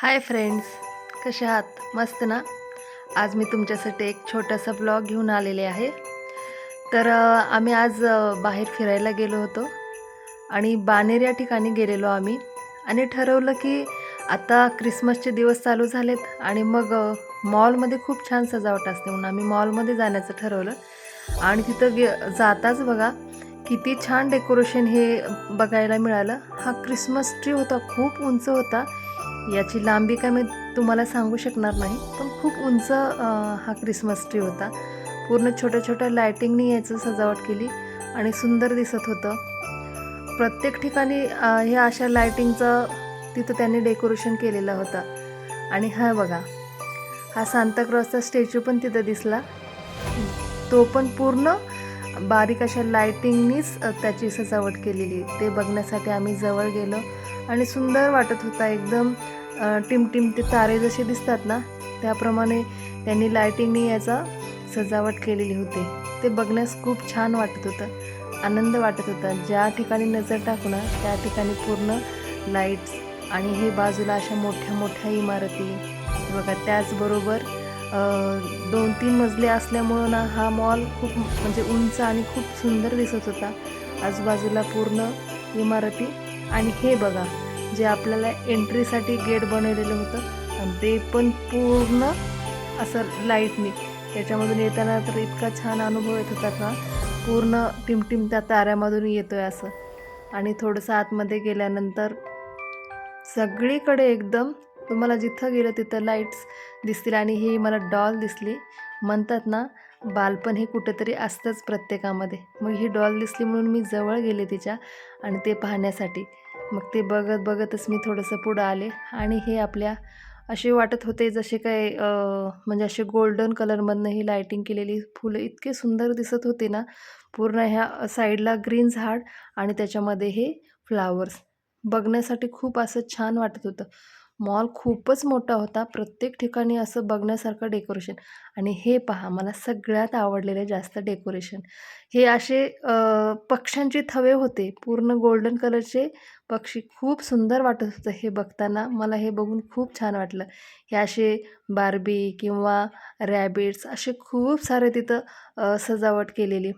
Hi friends कसे आहात? मस्त ना? आज मी तुमच्यासाठी एक छोटासा ब्लॉग घेऊन आलेले आहे. तर आम्ही आज बाहेर फिरायला गेलो होतो आणि बानेर या ठिकाणी गेलेलो आम्ही आणि ठरवलं की आता क्रिसमसचे दिवस चालू झालेत आणि मग मॉलमध्ये खूप छान सजावट असते म्हणून आम्ही मॉलमध्ये जाण्याचं ठरवलं. आणि तिथं गे जाताच बघा किती छान डेकोरेशन हे बघायला मिळालं. हा क्रिसमस ट्री होता खूप उंच होता. याची लांबी काय मी तुम्हाला सांगू शकणार नाही पण खूप उंच हा क्रिसमस ट्री होता. पूर्ण छोट्या छोट्या लायटिंगनी याचं सजावट केली आणि सुंदर दिसत होतं. प्रत्येक ठिकाणी ह्या हे अशा लायटिंगचं तिथं त्यांनी डेकोरेशन केलेलं होतं. आणि हा बघा हा सांताक्रॉसचा स्टॅच्यू पण तिथं दिसला. तो पण पूर्ण बारीक अशा लायटिंगनीच त्याची सजावट केलेली. ते बघण्यासाठी आम्ही जवळ गेलो आणि सुंदर वाटत होता. एकदम टिमटिमते टिमटिम ते तारे जसे दिसतात ना त्याप्रमाणे त्यांनी लायटिंगनी याचा सजावट केलेली होती. ते बघण्यास खूप छान वाटत होतं आनंद वाटत होता. ज्या ठिकाणी नजर टाकू ना त्या ठिकाणी पूर्ण लाईट्स आणि हे बाजूला अशा मोठ्या मोठ्या इमारती. बघा त्याचबरोबर दोन तीन मजले असल्यामुळं ना हा मॉल खूप म्हणजे उंच आणि खूप सुंदर दिसत होता. आजूबाजूला पूर्ण इमारती आणि हे बघा जे आपल्याला एंट्रीसाठी गेट बनवलेलं होतं आणि ते पण पूर्ण असं लाईटनी त्याच्यामधून येताना तर इतका छान अनुभव येत होता का? पूर्ण टिमटिम त्या ताऱ्यामधून येतो आहे असं. आणि थोडंसं आतमध्ये गेल्यानंतर सगळीकडे एकदम तुम्हाला जिथं गेलं तिथं लाईट्स दिसतील आणि ही मला डॉल दिसली. म्हणतात ना बालपण हे कुठंतरी असतंच प्रत्येकामध्ये. मग ही डॉल दिसली म्हणून मी जवळ गेले तिच्या आणि ते पाहण्यासाठी. मग ते बघत बघतच मी थोडंसं पुढं आले. आणि हे आपल्या असे वाटत होते जसे काय म्हणजे असे गोल्डन कलरमधनं ही लायटिंग केलेली फुलं इतके सुंदर दिसत होते ना. पूर्ण ह्या साईडला ग्रीन झाड आणि त्याच्यामध्ये हे फ्लावर्स बघण्यासाठी खूप असं छान वाटत होतं. मॉल खूपच मोठा होता. प्रत्येक ठिकाणी असं बघण्यासारखं डेकोरेशन. आणि हे पहा मला सगळ्यात आवडलेले जास्त डेकोरेशन. हे असे पक्ष्यांचे थवे होते. पूर्ण गोल्डन कलरचे पक्षी. खूप सुंदर वाटत होतं हे बघताना. मला हे बघून खूप छान वाटलं. हे असे बार्बी किंवा रॅबिट्स असे खूप सारे तिथं सजावट केलेली.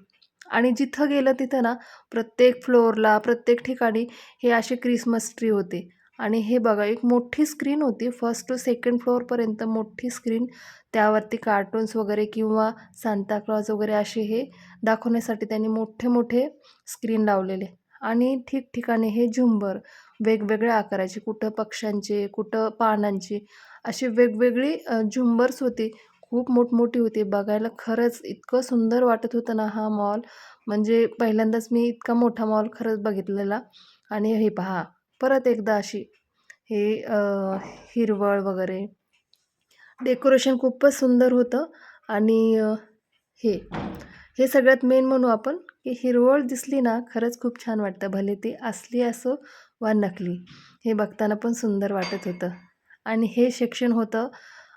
आणि जिथं गेलं तिथं ना प्रत्येक फ्लोअरला प्रत्येक ठिकाणी हे असे क्रिसमस ट्री होते. आणि हे बघा एक मोठी स्क्रीन होती. फर्स्ट टू सेकंड फ्लोअरपर्यंत मोठी स्क्रीन त्यावरती कार्टून्स वगैरे किंवा सांताक्लॉज वगैरे असे हे दाखवण्यासाठी त्यांनी मोठे मोठे स्क्रीन लावलेले. आणि ठिकठिकाणी हे झुंबर वेगवेगळ्या आकाराचे कुठं पक्ष्यांचे कुठं पानांची अशी वेगवेगळी झुंबर्स होती. खूप मोठमोठी होती. बघायला खरंच इतकं सुंदर वाटत होतं ना हा मॉल म्हणजे पहिल्यांदाच मी इतका मोठा मॉल खरंच बघितलेला. आणि हे पहा परत एकदा अशी हे हिरवळ वगैरे. डेकोरेशन खूपच सुंदर होतं आणि हे हे सगळ्यात मेन म्हणू आपण की हिरवळ दिसली ना खरंच खूप छान वाटतं. भले ती असली असो वा नकली हे बघताना पण सुंदर वाटत होतं. आणि हे शिक्षण होतं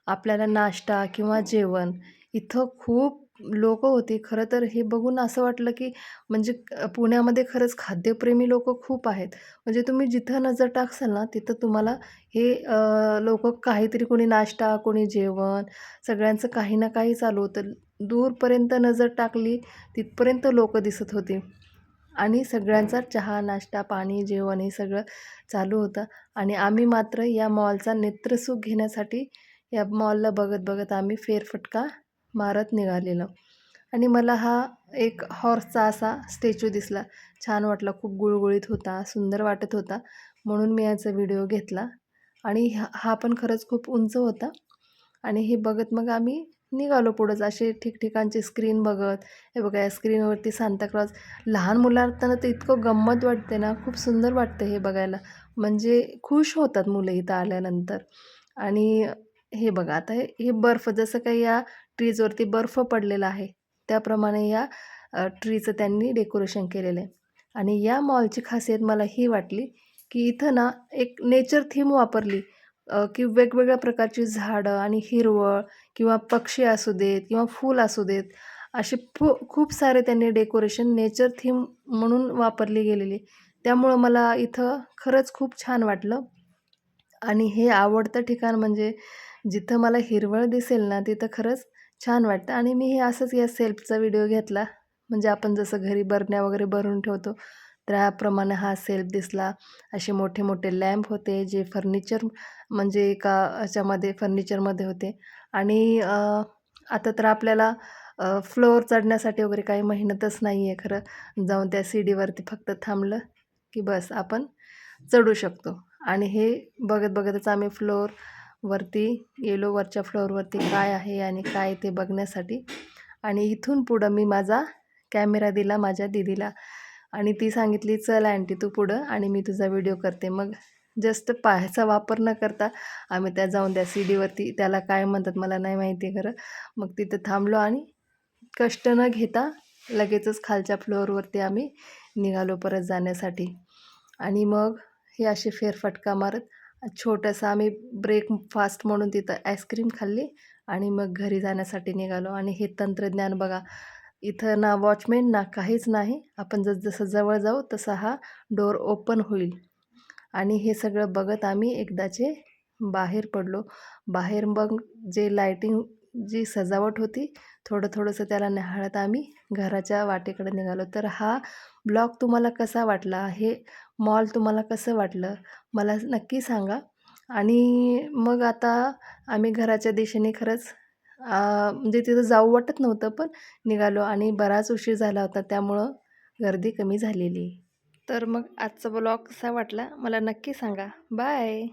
आपल्याला नाश्ता किंवा जेवण इथं खूप लोकं होती. खरं तर हे बघून असं वाटलं की म्हणजे पुण्यामध्ये खरंच खाद्यप्रेमी लोक खूप आहेत. म्हणजे तुम्ही जिथं नजर टाकसाल ना तिथं तुम्हाला हे लोक काहीतरी कोणी नाश्ता कोणी जेवण सगळ्यांचं काही ना काही चालू होतं. दूरपर्यंत नजर टाकली तिथपर्यंत लोक दिसत होती. आणि सगळ्यांचा चहा नाश्ता पाणी जेवण हे सगळं चालू होतं. आणि आम्ही मात्र या मॉलचा नेत्रसुख घेण्यासाठी या मॉलला बघत बघत आम्ही फेरफटका मारत निघालेलं. आणि मला हा एक हॉर्सचा असा स्टॅच्यू दिसला. छान वाटला खूप गुळगुळीत होता सुंदर वाटत होता. म्हणून मी याचा व्हिडिओ घेतला. आणि हा हा पण खरंच खूप उंच होता. आणि हे बघत मग आम्ही निघालो पुढंच असे ठिकठिकाणचे स्क्रीन बघत. हे बघा या स्क्रीनवरती सांताक्लॉज लहान मुलांना तर इतकं गंमत वाटते ना. खूप सुंदर वाटतं हे बघायला. म्हणजे खुश होतात मुलं इथं आल्यानंतर. आणि हे बघा आता हे हे बर्फ जसं काही या ट्रीजवरती बर्फ पडलेला आहे. त्याप्रमाणे या ट्रीचं त्यांनी डेकोरेशन केलेलं आहे. आणि या मॉलची खासियत मला ही वाटली की इथं ना एक नेचर थीम वापरली की वेगवेगळ्या प्रकारची झाडं आणि हिरवळ किंवा पक्षी असू देत किंवा फूल असू देत असे फू खूप सारे त्यांनी डेकोरेशन नेचर थीम म्हणून वापरली गेलेली. त्यामुळं मला इथं खरंच खूप छान वाटलं. आणि हे आवडतं ठिकाण म्हणजे जिथं मला हिरवळ दिसेल ना तिथं खरंच छान वाटतं. आणि मी हे असंच या सेल्फचा व्हिडिओ घेतला. म्हणजे आपण जसं घरी बरण्या वगैरे भरून ठेवतो त्याप्रमाणे हा सेल्फ दिसला. असे मोठे मोठे लॅम्प होते जे फर्निचर म्हणजे एका ह्याच्यामध्ये फर्निचरमध्ये होते. आणि आता तर आपल्याला फ्लोअर चढण्यासाठी वगैरे काही मेहनतच नाही आहे खरं. जाऊन त्या सीडीवरती फक्त थांबलं की बस आपण चढू शकतो. आणि हे बघत बघतच आम्ही फ्लोअर वरती गेलो वरच्या फ्लोअरवरती काय आहे आणि काय ते बघण्यासाठी. आणि इथून पुढं मी माझा कॅमेरा दिला माझ्या दीदीला. आणि ती सांगितली चल आंटी तू पुढं आणि मी तुझा व्हिडिओ करते. मग जस्ट पायाचा वापर न करता आम्ही त्या जाऊन त्या सीडीवरती त्याला काय म्हणतात मला नाही माहिती खरं. मग तिथं थांबलो आणि कष्ट न घेता लगेचच खालच्या फ्लोअरवरती आम्ही निघालो परत जाण्यासाठी. आणि मग हे असे फेरफटका मारत छोटंसं आम्ही ब्रेकफास्ट म्हणून तिथं आईस्क्रीम खाल्ली आणि मग घरी जाण्यासाठी निघालो. आणि हे तंत्रज्ञान बघा इथं ना वॉचमॅन ना काहीच नाही. आपण जसजसं जवळ जाऊ तसा हा डोर ओपन होईल. आणि हे सगळं बघत आम्ही एकदाचे बाहेर पडलो. बाहेर मग जे लायटिंग जी सजावट होती थोडं थोडंसं त्याला निहाळत आम्ही घराच्या वाटेकडे निघालो. तर हा ब्लॉग तुम्हाला कसा वाटला हे मॉल तुम्हाला कसं वाटलं? मला नक्की सांगा. आणि मग आता आम्ही घराच्या दिशेने खरंच म्हणजे तिथं जाऊ वाटत नव्हतं पण निघालो आणि बराच उशीर झाला होता त्यामुळं गर्दी कमी झालेली. तर मग आजचा ब्लॉग कसा वाटला? मला नक्की सांगा. बाय!